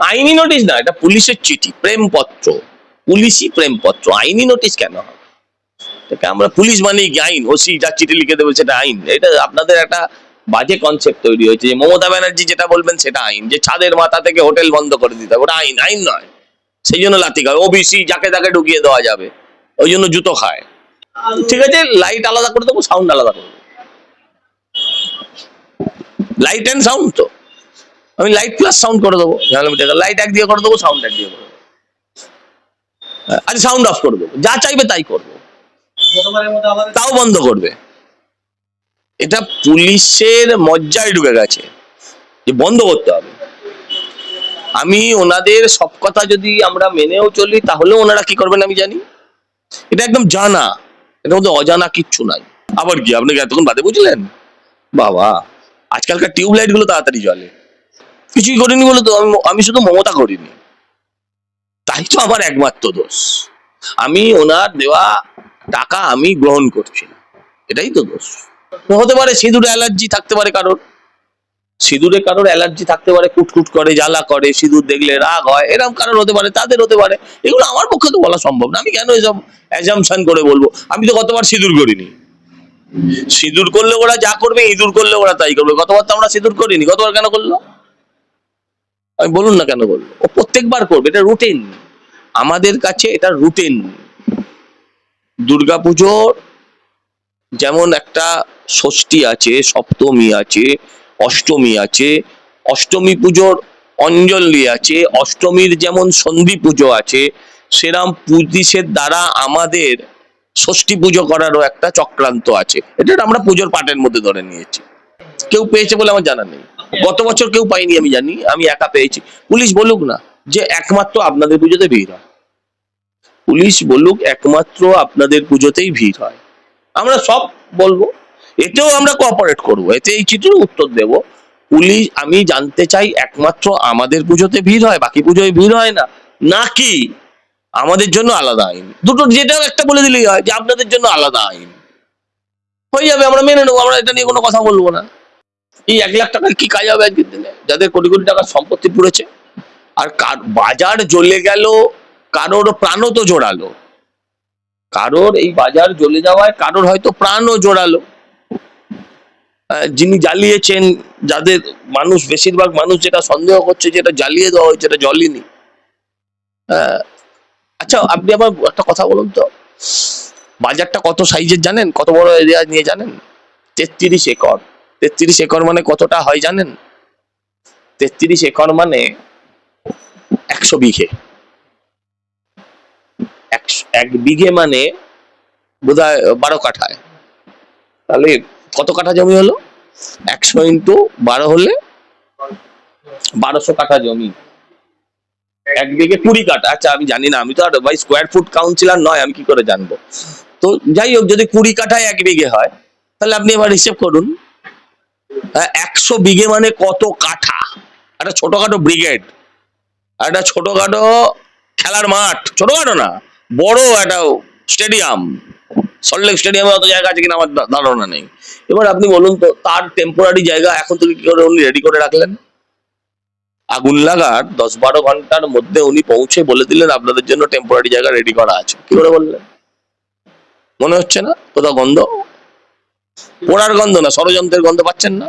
আইনি নোটিশ না, এটা পুলিশের চিঠি, প্রেমপত্র। পুলিশই প্রেমপত্র, আইনি নোটিশ কেন আমরা পুলিশ মানেই আইন? ওসি যা চিঠি লিখে দেবে সেটা আইন। এটা আপনাদের একটা বাজে কনসেপ্ট তৈরি হয়েছে যে মমতা ব্যানার্জি যেটা বলবেন সেটা আইন, যে ছাদের মাথা থেকে হোটেল বন্ধ করে দিতে হবে, ওটা আইন আইন নয়। সেই জন্য লাথি খায়। ওবিসি যাকে তাকে ঢুকিয়ে দেওয়া যাবে, ওই জন্য জুতো খায়। ঠিক আছে লাইট আলাদা করে দেবো সাউন্ড আলাদা করে দেবো। লাইট অ্যান্ড সাউন্ড তো। আমি লাইট প্লাস সাউন্ড করে দেবো। লাইট এক দিয়ে করে দেবো সাউন্ড এক দিয়ে করে দেবো। আচ্ছা সাউন্ড অফ করে দেবো। যা চাইবে তাই করব। তাও বন্ধ করবে। এটা পুলিশের মজ্জায় ঢুকে গেছে। যে বন্ধ করতে হবে। আমি ওনাদের সব কথা যদি আমরা মেনেও চলি তাহলেও ওনারা কি করবেন আমি জানি? এটা একদম জানা। এটার মধ্যে অজানা কিচ্ছু নাই। আবার কি আপনাকে এতক্ষণ বাদে বুঝলেন? বাবা, আজকালকার টিউবলাইটগুলো তাড়াতাড়ি জ্বলে। কিছুই করিনি বলে তো আমি শুধু মমতা করিনি। তাই তো আমার একমাত্র দোষ। আমি ওনার দেওয়া টাকা আমি গ্রহণ করছি না। এটাই তো দোষ। হতে পারে সিঁদুরে অ্যালার্জি থাকতে পারে কারোর। সিঁদুরে কারোর অ্যালার্জি থাকতে পারে, কুটকুট করে, জ্বালা করে, সিঁদুর দেখলে রাগ হয় এরকম কারোর হতে পারে, তাদের হতে পারে। এগুলো আমার পক্ষে তো বলা সম্ভব না। আমি কেন এসব অ্যাজামশন করে বলব? আমি তো গতবার সিঁদুর করিনি। সিঁদুর করলে ওরা যা করবে, ইঁদুর করলে ওরা তাই করবে। গতবার তো আমরা সিঁদুর করিনি। গতবার কেন করল? আমি বলুন না কেন করল ও প্রত্যেকবার করবে, এটা রুটিন আমাদের কাছে এটা রুটিন দুর্গাপুজোর যেমন একটা ষষ্ঠী আছে, সপ্তমী আছে, অষ্টমী আছে, অষ্টমী পুজোর অঞ্জলি আছে, অষ্টমীর যেমন সন্ধি পুজো আছে, সেরাম পুলিশের দ্বারা আমাদের ষষ্ঠী পুজো করারও একটা চক্রান্ত আছে। এটা আমরা পুজোর পাটের মধ্যে ধরে নিয়েছি। কেউ পেয়েছে বলে আমার জানা নেই। গত বছর কেউ পাইনি, আমি জানি, আমি একা পেয়েছি। পুলিশ বলুক না যে একমাত্র আপনাদের পুজোতে ভিড় হয়। পুলিশ বলুক একমাত্র আপনাদের পুজোতেই ভিড় হয়। আমরা সব বলব, এতেও আমরা কোঅপারেট করব, এতে এই চিঠির উত্তর দেব। পুলিশ, আমি জানতে চাই একমাত্র আমাদের পুজোতে ভিড় হয়, বাকি পুজোয় ভিড় হয় না। নাকি আমাদের জন্য আলাদা আইন? দুটো যেটাও একটা বলে দিলেই হয় যে আপনাদের জন্য আলাদা আইন। হয়ে যাবে, আমরা মেনে নেব, আমরা এটা নিয়ে কোনো কথা বলব না। এই এক লাখ টাকার কি কাজ হবে আজকের দিনে? যাদের কোটি কোটি টাকার সম্পত্তি পুড়েছে। আর বাজার জ্বলে গেল, কারোর প্রাণও তো জোড়ালো। কারোর এই বাজার জ্বলে যাওয়ায় কারোর হয়তো প্রাণও জোড়ালো। যিনি জ্বালিয়েছেন, যাদের মানুষ, বেশিরভাগ মানুষ যেটা সন্দেহ করছে যেটা জ্বালিয়ে দেওয়া হয়েছে, এটা জ্বলেনি। আচ্ছা আপনি আবার একটা কথা বলুন তো। বাজারটা কত সাইজের জানেন? কত বড় এরিয়া নিয়ে জানেন? তেত্রিশ একর। তেত্রিশ একর মানে কতটা হয় জানেন? তেত্রিশ একর মানে একশো বিঘে। এক বিঘে মানে বোধহয় বারো কাঠায়। তাহলে কত কাঠা জমি হলো? একশো ইন্টু বারো হলে বারোশো কাঠা জমি। এক বিঘে কুড়ি কাঠা। আচ্ছা আমি জানি না, আমি তো আর ভাই স্কোয়ার ফুট কাউন্সিলার নয়, আমি কি করে জানব? তো যাই হোক, যদি কুড়ি কাঠায় এক বিঘে হয়, তাহলে আপনি এবার হিসেব করুন। একশো বিঘে মানে কত কাঠা? একটা ছোটখাটো ব্রিগেড একটা ছোটখাটো খেলার মাঠ, ছোটখাটো না, বড় একটা স্টেডিয়াম সল্টলেক স্টেডিয়ামে অত জায়গা আছে কিনা আমার ধারণা নেই। এবার আপনি বলুন তো, তার টেম্পোরারি জায়গা এখন থেকে কি করে উনি রেডি করে রাখলেন? আগুন লাগার দশ বারো ঘণ্টার মধ্যে উনি পৌঁছে বলে দিলেন, আপনাদের জন্য টেম্পোরারি জায়গা রেডি করা আছে। কি করে বললেন? মনে হচ্ছে না? কোথাও গন্ধ? পোড়ার গন্ধ না ষড়যন্ত্রের গন্ধ পাচ্ছেন না।